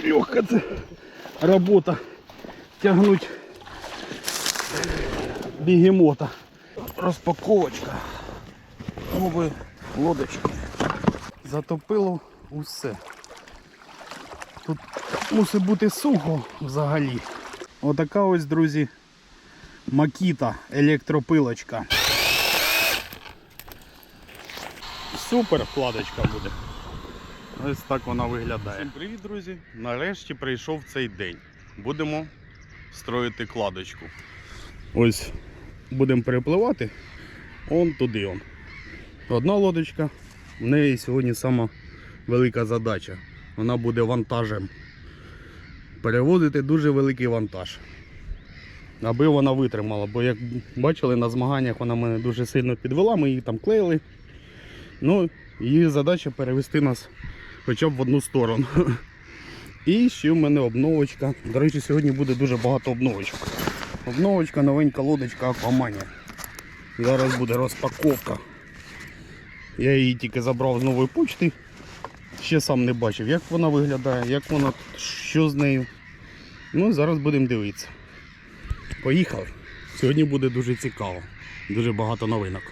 нелегка це робота. Тягнуть бігемота. Розпаковочка. Нової лодочки. Затопило усе. Тут мусить бути сухо взагалі. Отака ось, друзі, Макіта електропилочка. Супер вкладочка буде. Ось так вона виглядає. Всім привіт, друзі! Нарешті прийшов цей день. Будемо строїти кладочку. Ось будемо перепливати он туди. Он. Одна лодочка. В неї сьогодні сама велика задача. Вона буде вантажем. Перевозити дуже великий вантаж. Аби вона витримала, бо як бачили на змаганнях вона мене дуже сильно підвела, ми її там клеїли. Ну, її задача перевести нас хоча б в одну сторону. І ще в мене обновочка. До речі, сьогодні буде дуже багато обновочок. Обновочка, новенька лодочка Aquamania. Зараз буде розпаковка. Я її тільки забрав з нової почти. Ще сам не бачив, як вона виглядає, як вона, що з нею. Ну, зараз будемо дивитися. Поїхали. Сьогодні буде дуже цікаво. Дуже багато новинок.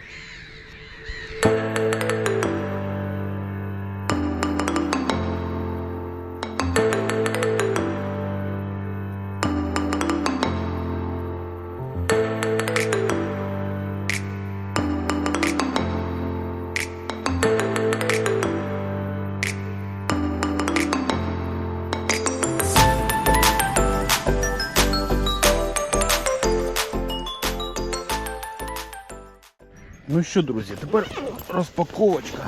Ну що, друзі, тепер розпаковочка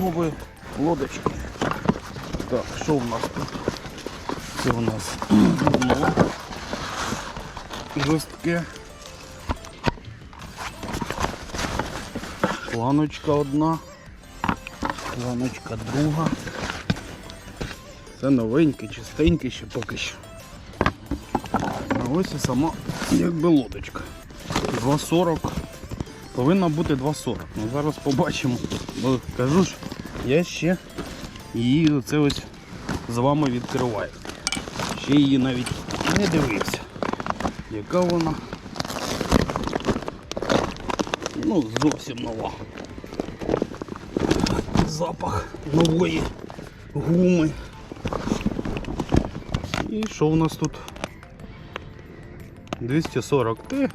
нової лодочки. Так, що в нас тут? Це у нас дно жорстке. Планочка одна, планочка друга. Це новеньке, чистеньке ще поки що. А ось і сама якби лодочка. 2,40 повинна бути 2,40. Ну, зараз побачимо. Бо кажу ж, я ще її оце ось з вами відкриваю. Ще її навіть не дивився. Яка вона? Ну, зовсім нова. Запах нової гуми. І що у нас тут? 240 Т.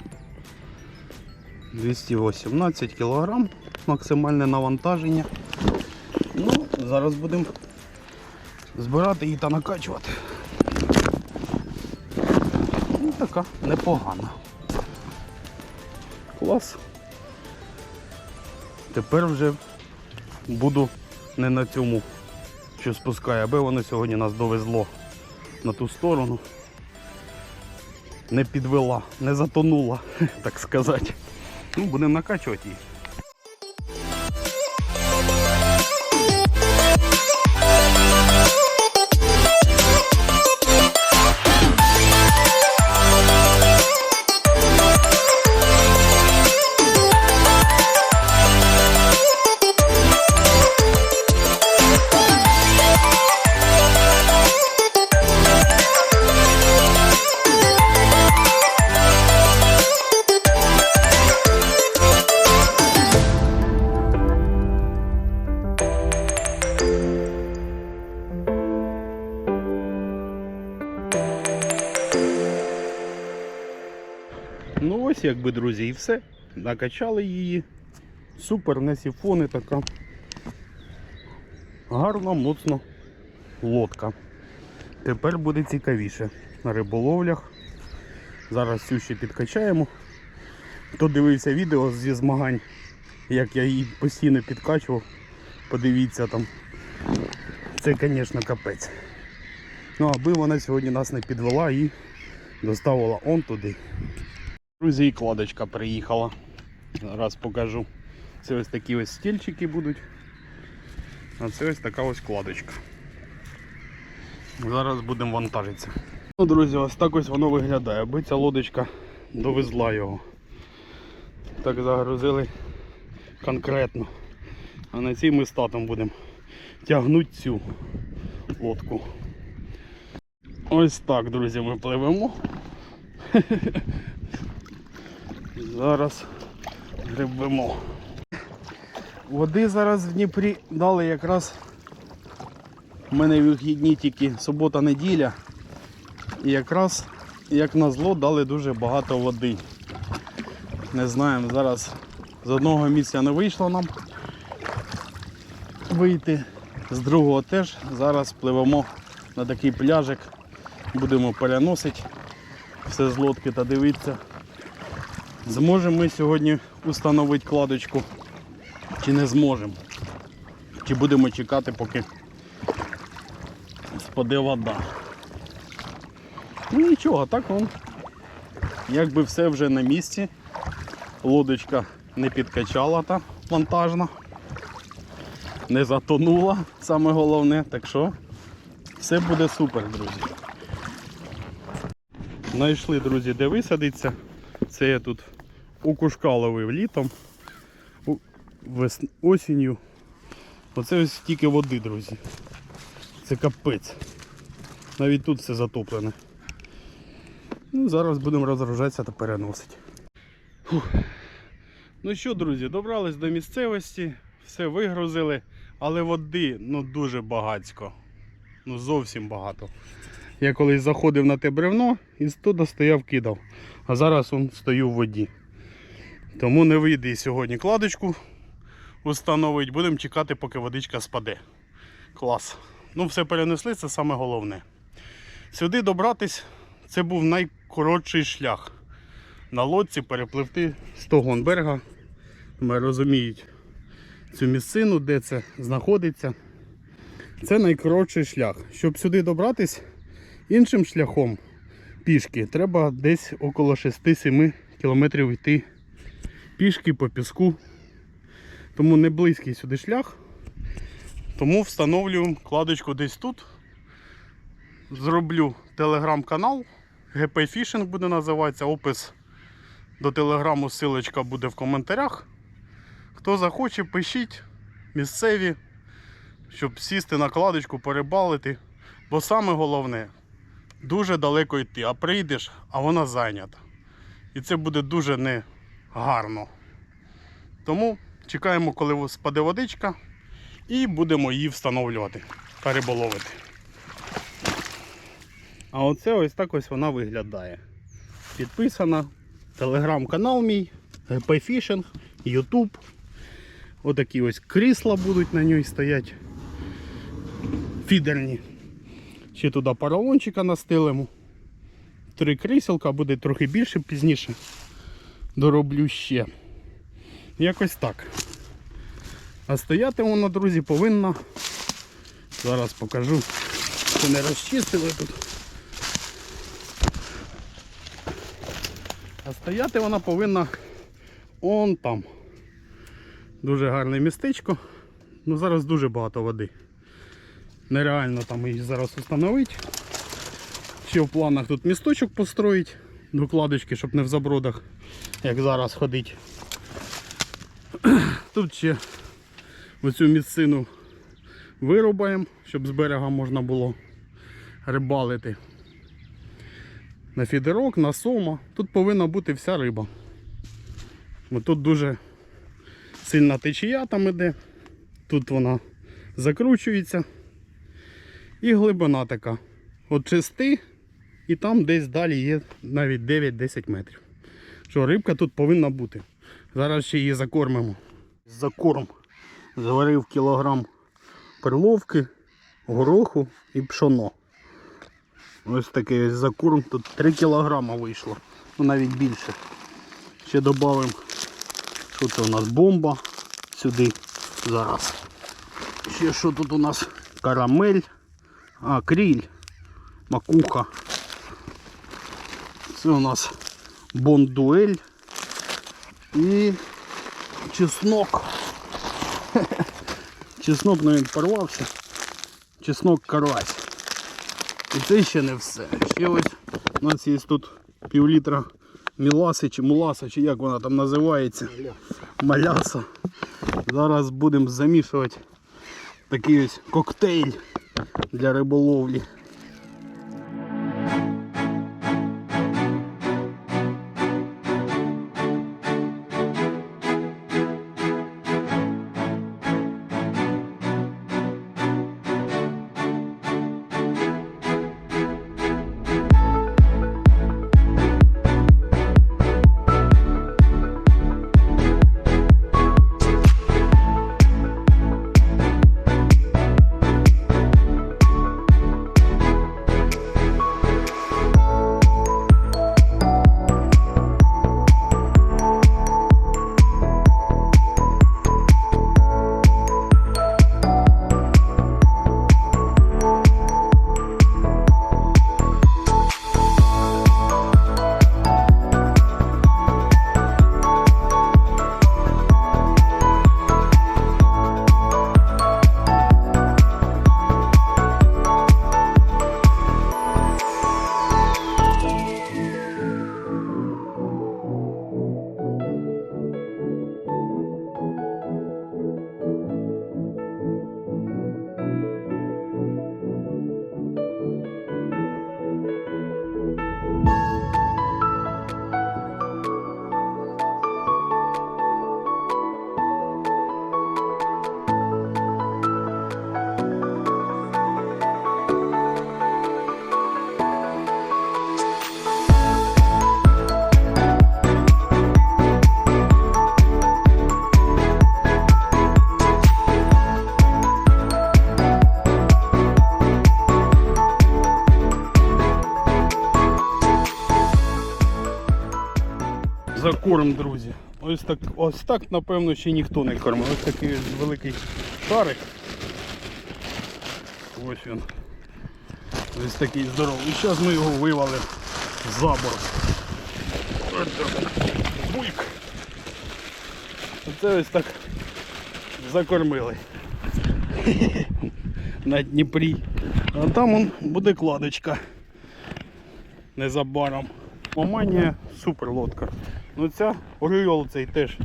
218 кг максимальне навантаження. Ну, зараз будемо збирати її та накачувати. Ну, така непогана. Клас. Тепер вже буду не на цьому, що спускає, аби воно сьогодні нас довезло на ту сторону. Не підвела, не затонула, так сказати. Ну, будемо накачувати її. Якби, друзі, і все. Накачали її. Супер, не сіфони така. Гарна, моцно лодка. Тепер буде цікавіше на риболовлях. Зараз цю ще підкачаємо. Хто дивився відео зі змагань, як я її постійно підкачував, подивіться там. Це, звісно, капець. Ну, аби вона сьогодні нас не підвела і доставила он туди. Друзі, і кладочка приїхала. Зараз покажу. Це ось такі ось стільчики будуть. А це ось така ось кладочка. Зараз будемо вантажитися. Ну, друзі, ось так ось воно виглядає, аби ця лодочка довезла його. Так загрузили конкретно. А на цій ми з татом будемо тягнути цю лодку. Ось так, друзі, ми пливемо. Зараз грибемо. Води зараз в Дніпрі дали якраз. У мене вихідні тільки субота-неділя. І якраз, як назло, дали дуже багато води. Не знаємо, зараз з одного місця не вийшло нам вийти, з другого теж. Зараз пливемо на такий пляжик, будемо переносити все з лодки та дивитися. Зможемо ми сьогодні установити кладочку чи не зможемо. Чи будемо чекати, поки спаде вода. Ну нічого, так он. Якби все вже на місці. Лодочка не підкачала та вантажна. Не затонула, саме головне, так що все буде супер, друзі. Знайшли, друзі, де висадиться. Це я тут у кушка ловив літом, осінню. Оце ось тільки води, друзі. Це капець. Навіть тут все затоплене. Ну, зараз будемо розгружатися та переносити. Фух. Ну що, друзі, добрались до місцевості, все вигрузили, але води ну дуже багацько. Ну зовсім багато. Я колись заходив на те бревно і туди стояв, кидав. А зараз он стою в воді. Тому не вийде сьогодні кладочку установить. Будемо чекати, поки водичка спаде. Клас. Ну, все перенесли, це саме головне. Сюди добратись це був найкоротший шлях. На лодці перепливти з того берега. Ми розуміють цю місцину, де це знаходиться. Це найкоротший шлях. Щоб сюди добратись іншим шляхом пішки, треба десь около 6-7 кілометрів йти пішки по піску. Тому не близький сюди шлях. Тому встановлюємо кладочку десь тут. Зроблю телеграм-канал. GP Fishing буде називатися. Опис до телеграму ссылочка буде в коментарях. Хто захоче, пишіть місцеві, щоб сісти на кладочку, перебалити. Бо саме головне, дуже далеко йти, а прийдеш, а вона зайнята. І це буде дуже негарно. Тому чекаємо, коли спаде водичка, і будемо її встановлювати, переболовити. А оце ось так ось вона виглядає. Підписана. Телеграм-канал мій, Fishing, YouTube. Отакі ось крісла будуть на ній стоять. Фідерні. Ще туди поролончика настилимо. Три кріселка, буде трохи більше пізніше. Дороблю ще. Якось так. А стояти вона, друзі, повинна. Зараз покажу. Що не розчистили тут. А стояти вона повинна он там. Дуже гарне містечко. Ну зараз дуже багато води. Нереально там її зараз встановити. Ще в планах тут місточок построїть до кладочки, щоб не в забродах, як зараз ходить. Тут ще оцю місцину вирубаємо, щоб з берега можна було рибалити. На фідерок, на сома. Тут повинна бути вся риба. Бо тут дуже сильна течія там іде. Тут вона закручується. І глибина така. От 6 і там десь далі є навіть 9-10 метрів. Що рибка тут повинна бути. Зараз ще її закормимо. Закорм. Заварив кілограм перловки, гороху і пшоно. Ось такий ось закорм. Тут 3 кілограма вийшло. Ну навіть більше. Ще додамо, що це у нас бомба сюди зараз. Ще що тут у нас? Карамель, а, кріль, макуха. Це у нас бондуель і чеснок. Чеснок навіть порвався. Чеснок карась. І це ще не все. Ще ось у нас є тут пів літра міласи чи муласа, чи як вона там називається. Маляса. Зараз будемо замішувати такий ось коктейль для риболовлі. Корм, друзі. Ось так, ось так, напевно, ще ніхто не кормив. Ось такий великий шарик. Ось він. Ось такий здоровий. І зараз ми його вивалимо за борт. Бульк. Оце ось так закормили. На Дніпрі. А там он буде кладочка. Незабаром. Оманія супер лодка. Ну ця оріол цей теж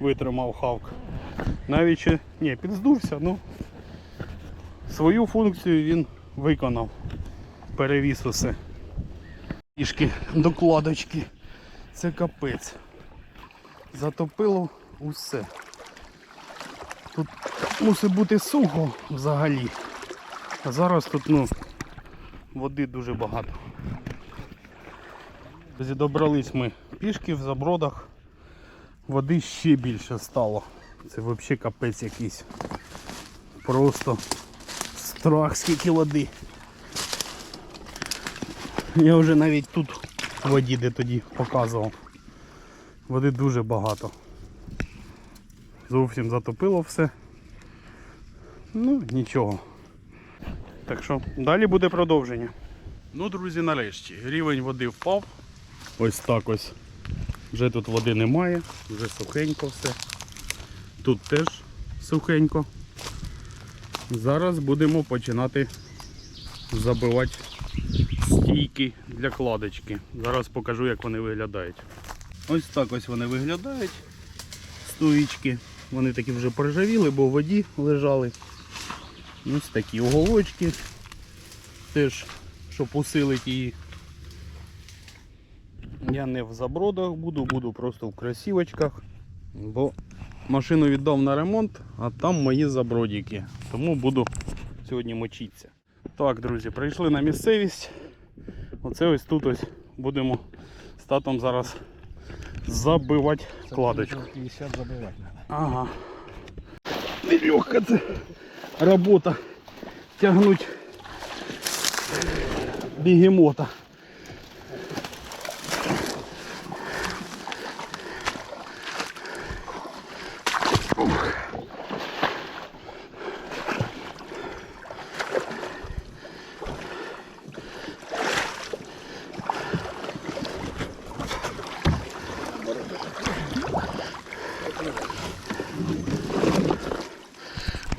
витримав хавк. Навіть ще ні, підздувся, ну свою функцію він виконав. Перевіз усе. Пішки до кладочки. Це капець. Затопило усе. Тут мусить бути сухо взагалі. А зараз тут ну, води дуже багато. Добрались ми пішки в забродах. Води ще більше стало. Це взагалі капець якийсь. Просто страх скільки води. Я вже навіть тут воді де тоді показував. Води дуже багато. Зовсім затопило все. Ну, нічого. Так що далі буде продовження. Ну, друзі, нарешті. Рівень води впав. Ось так ось. Вже тут води немає, вже сухенько все. Тут теж сухенько. Зараз будемо починати забивати стійки для кладочки. Зараз покажу, як вони виглядають. Ось так ось вони виглядають. Стоїчки. Вони такі вже поржавіли, бо в воді лежали. Ось такі уголочки. Теж, щоб усилити її. Я не в забродах буду, буду просто в красивочках. Бо машину віддав на ремонт, а там мої забродики. Тому буду сьогодні мочитися. Так, друзі, прийшли на місцевість. Оце ось тут ось будемо з татом зараз забивати кладочку. 50 забивати. Ага. Нелегка це робота. Тягнуть бігемота.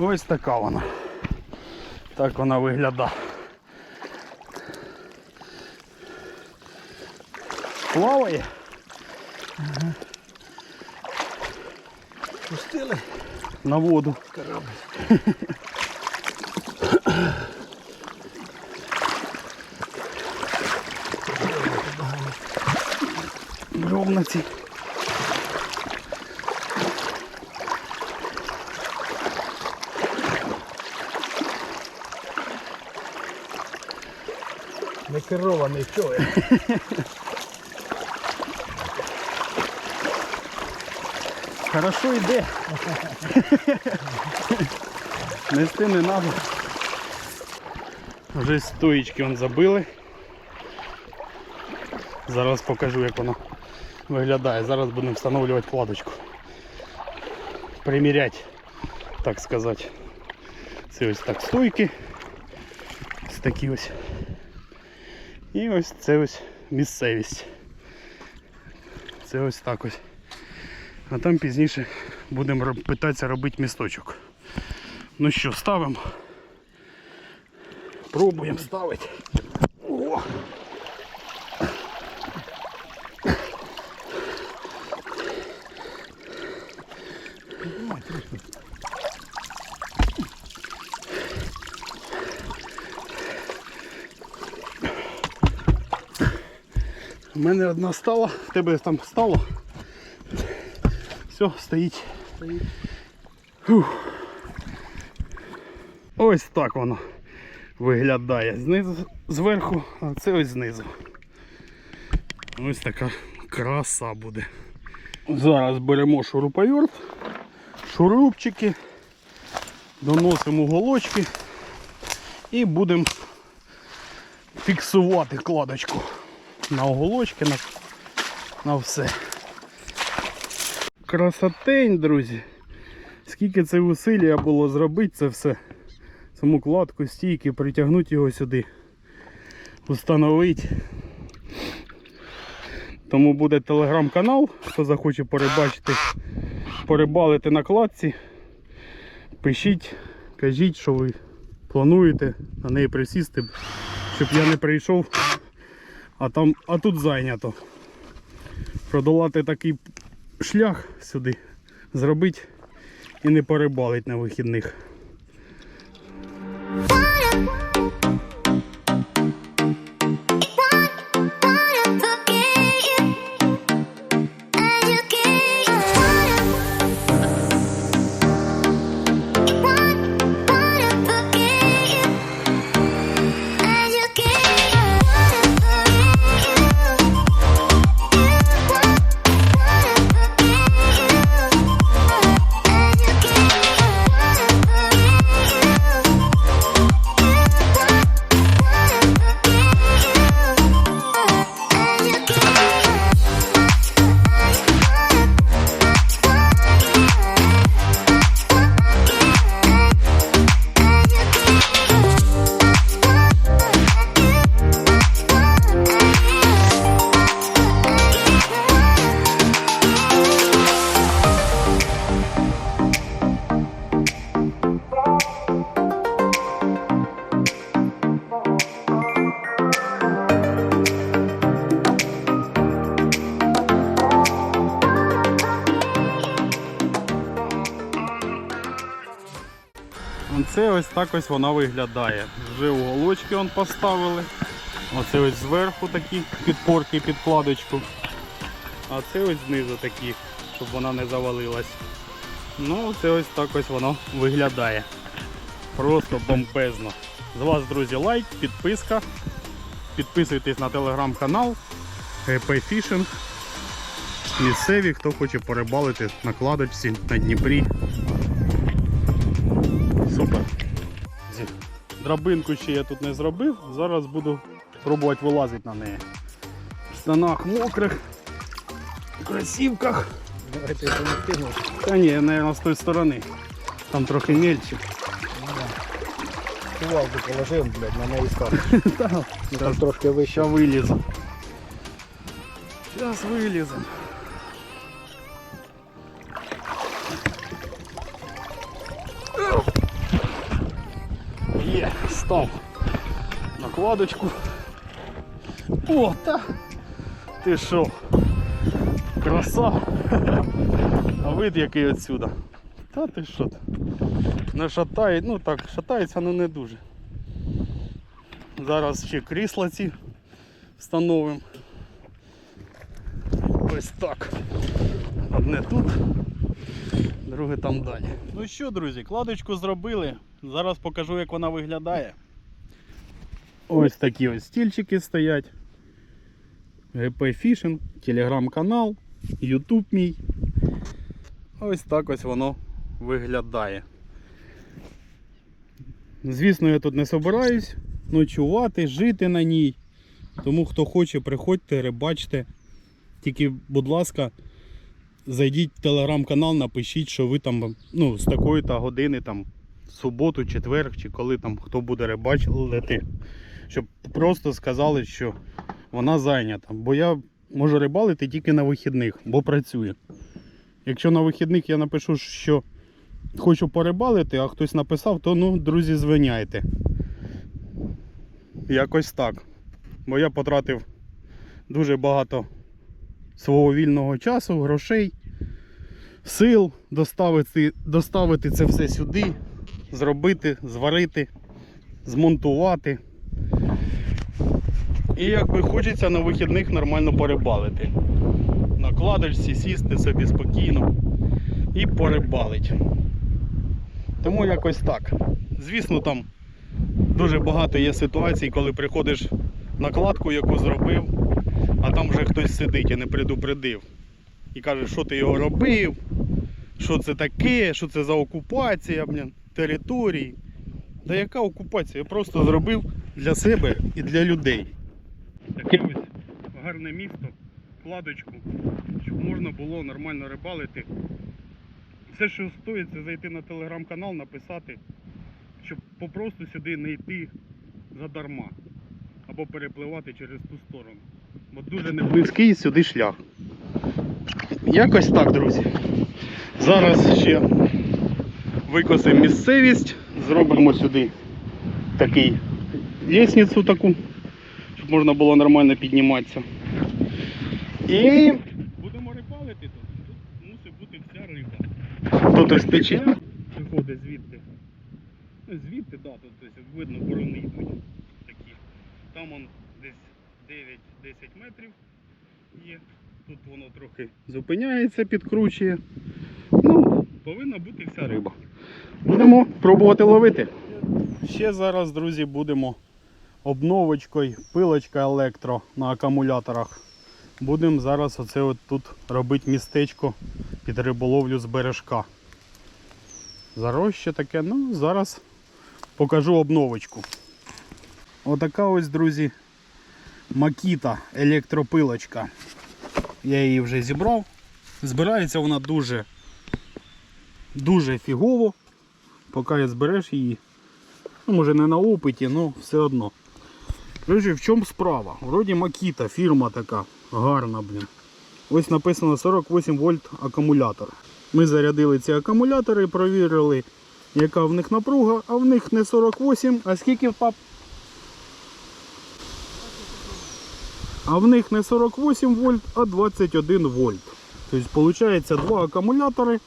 Ось така вона. Так вона виглядає. Плаває. Пустили на воду. корабль. Ровно ці. Керований човен. Хорошо йде. Нести не треба. Вже стоїчки он забили. Зараз покажу, як воно виглядає. Зараз будемо встановлювати кладочку. Приміряти, так сказати. Це ось так стойки. Ось такі ось. І ось це ось місцевість. Це ось так ось. А там пізніше будемо питатися робити місточок. Ну що, ставимо. Пробуємо ставити. О! У мене одна стала, в тебе там стало. Все, стоїть. Стоїть. Ось так воно виглядає. Знизу зверху, а це ось знизу. Ось така краса буде. Зараз беремо шуруповерт, шурупчики, доносимо уголочки і будемо фіксувати кладочку на оголочки, на, на все. красотень, друзі. Скільки це усилля було зробити це все. Саму кладку, стійки, притягнути його сюди, установити. Тому буде телеграм-канал, хто захоче перебачити, порибалити на кладці. Пишіть, кажіть, що ви плануєте на неї присісти, щоб я не прийшов, а, там, а тут зайнято. Продолати такий шлях сюди, зробити і не порибалить на вихідних. Оце ось так ось вона виглядає. Вже уголочки он поставили. Оце ось зверху такі підпорки, підкладочку. А це ось знизу такі, щоб вона не завалилась. Ну, це ось так ось воно виглядає. Просто бомбезно. З вас, друзі, лайк, підписка. Підписуйтесь на телеграм-канал GP Fishing. Місцеві, хто хоче порибалити на кладочці на Дніпрі. Супер. Драбинку ще я тут не зробив. Зараз буду пробувати вилазити на неї. В штанах мокрих, в кросівках. Давайте допомогти може. Та ні, мабуть, з тої сторони. Там трохи мельче. Кувалду положив, блядь, на неї став. Там трошки вище. Ща вилізу. Зараз вилізем. Став. Накладочку. О, та! Ти що? Краса! А вид який отсюда. Та ти що? Не шатає, ну так, шатається, але не дуже. Зараз ще крісла ці встановимо. Ось так. Одне тут, друге там далі. Ну що, друзі, кладочку зробили. Зараз покажу, як вона виглядає. Ось такі ось стільчики стоять. GP Fishing, телеграм-канал, YouTube мій. Ось так ось воно виглядає. Звісно, я тут не собираюсь ночувати, жити на ній. Тому хто хоче, приходьте, рибачте. Тільки, будь ласка, зайдіть в телеграм-канал, напишіть, що ви там ну, з такої-то години, там, суботу, четвер, чи коли там хто буде рибачити. Щоб просто сказали, що вона зайнята. Бо я можу рибалити тільки на вихідних, бо працює. Якщо на вихідних я напишу, що хочу порибалити, а хтось написав, то ну, друзі, звиняйте. Якось так. Бо я потратив дуже багато свого вільного часу, грошей, сил доставити, доставити це все сюди, зробити, зварити, змонтувати. І якби хочеться на вихідних нормально порибалити. На кладочці сісти собі спокійно і порибалить. Тому якось так. Звісно, там дуже багато є ситуацій, коли приходиш на кладку, яку зробив, а там вже хтось сидить і не предупредив. І каже, що ти його робив, що це таке, що це за окупація блін, території. Да яка окупація? Я просто зробив для себе і для людей. Таке ось гарне місто кладочку, щоб можна було нормально рибалити. Все, що стоїть, це зайти на телеграм-канал, написати, щоб попросту сюди не йти задарма. Або перепливати через ту сторону. Бо дуже не близький сюди шлях. Якось так, друзі. Зараз ще викосимо місцевість, зробимо сюди такий лісницю таку, щоб можна було нормально підніматися. І будемо рибалити тут. Тут мусить бути вся риба. Тут ось тече. Виходить звідти. Ну, звідти, да, тут ось видно борони йдуть такі. Там он десь 9-10 метрів є. Тут воно трохи зупиняється, підкручує. Ну, повинна бути вся риба. Будемо пробувати ловити. Ще зараз, друзі, будемо обновочкою, пилочка електро на акумуляторах. Будемо зараз оце от тут робити містечко під риболовлю з бережка. Зарожче таке, ну зараз покажу обновочку. Отака ось, друзі, Макіта електропилочка. Я її вже зібрав. Збирається вона дуже дуже фігово. Поки збереш її. Ну, може не на опиті, але все одно. Короче, в чому справа? Вроді Макіта, фірма така гарна, блін. Ось написано 48 вольт акумулятор. Ми зарядили ці акумулятори, провірили, яка в них напруга, а в них не 48, а скільки пап? А в них не 48 вольт, а 21 вольт. Тобто, виходить, два акумулятори.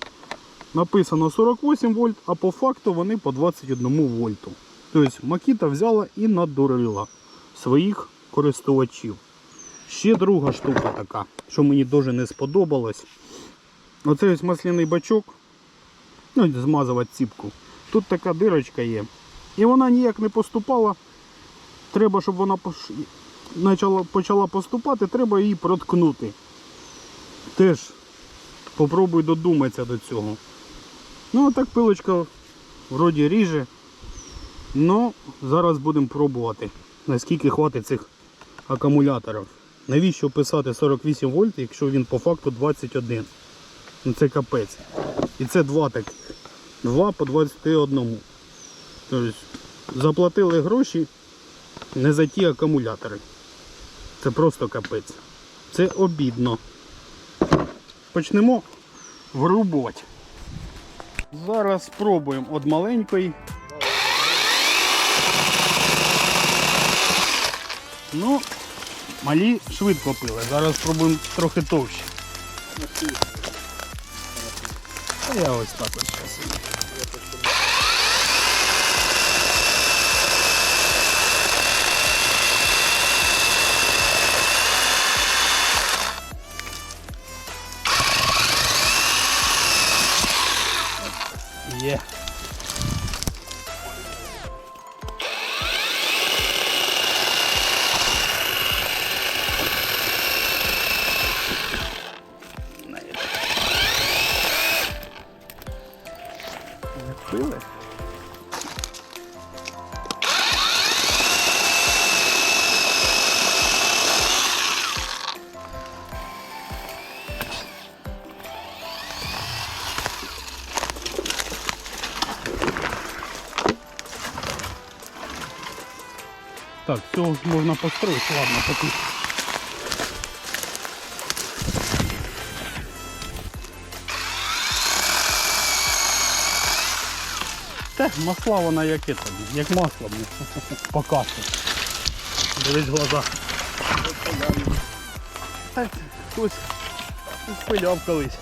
Написано 48 вольт, а по факту вони по 21 вольту. Тобто Макіта взяла і надурила своїх користувачів. Ще друга штука така, що мені дуже не сподобалось. Оце ось масляний бачок. Ну, змазувати ціпку. Тут така дирочка є. І вона ніяк не поступала. Треба, щоб вона почала, поступати, треба її проткнути. Теж попробуй додуматися до цього. Ну, так пилочка вроді ріже. Ну, зараз будемо пробувати, наскільки хватить цих акумуляторів. Навіщо писати 48 вольт, якщо він по факту 21. Ну це капець. І це два таких. Два по 21. Тобто заплатили гроші не за ті акумулятори. Це просто капець. Це обідно. Почнемо вирубувати. Зараз спробуємо від маленької. Ну, малі швидко пили. Зараз спробуємо трохи товще. А я ось так ось зараз. Так, все можна построить, ладно, поки. Те, масла вона яке там, як масло, блін. Пока. Дивись глаза. Так, хтось пиляв колись.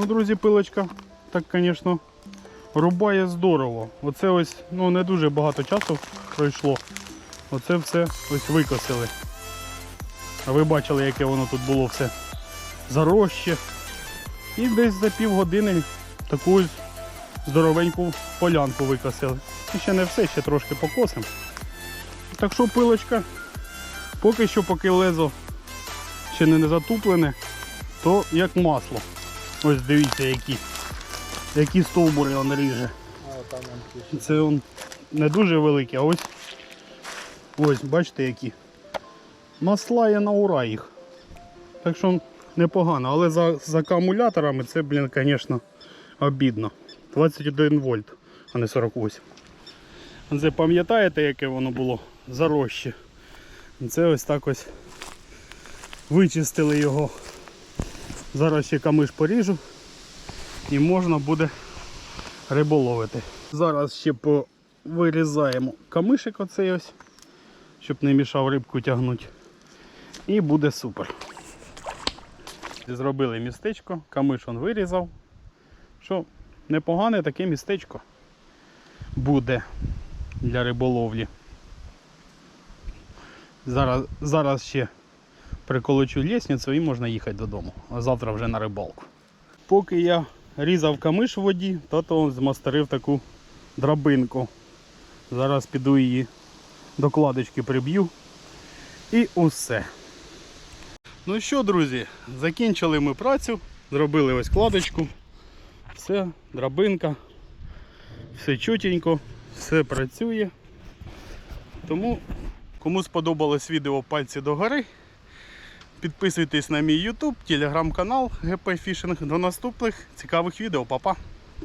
Ну, друзі, пилочка, так, звісно, рубає здорово. Оце ось, ну не дуже багато часу пройшло. Оце все ось викосили. А ви бачили, яке воно тут було все зарожче. І десь за півгодини таку здоровеньку полянку викосили. І ще не все, ще трошки покосимо. Так що пилочка, поки що, поки лезо ще не затуплене, то як масло. Ось дивіться, які, які стовбури він ріже. Це он не дуже великий, а ось ось, бачите, які. Маслає на ура їх. Так що непогано, але за, за акумуляторами це, блін, звісно, обідно. 21 вольт, а не 48. Це пам'ятаєте, яке воно було зарожче? Це ось так ось вичистили його. Зараз ще камиш поріжу і можна буде риболовити. Зараз ще вирізаємо камишик оцей ось, щоб не мішав рибку тягнути. І буде супер. Зробили містечко, камиш он вирізав. Що непогане таке містечко буде для риболовлі. Зараз, зараз ще приколочу лісницю і можна їхати додому. Завтра вже на рибалку. Поки я різав камиш в воді, тато змастерив таку драбинку. Зараз піду її до кладочки приб'ю. І усе. Ну що, друзі, закінчили ми працю, зробили ось кладочку. Все, драбинка, все чутенько, все працює. Тому, кому сподобалось відео пальці догори, підписуйтесь на мій YouTube, телеграм-канал ГП Фішинг. До наступних цікавих відео, Па-па!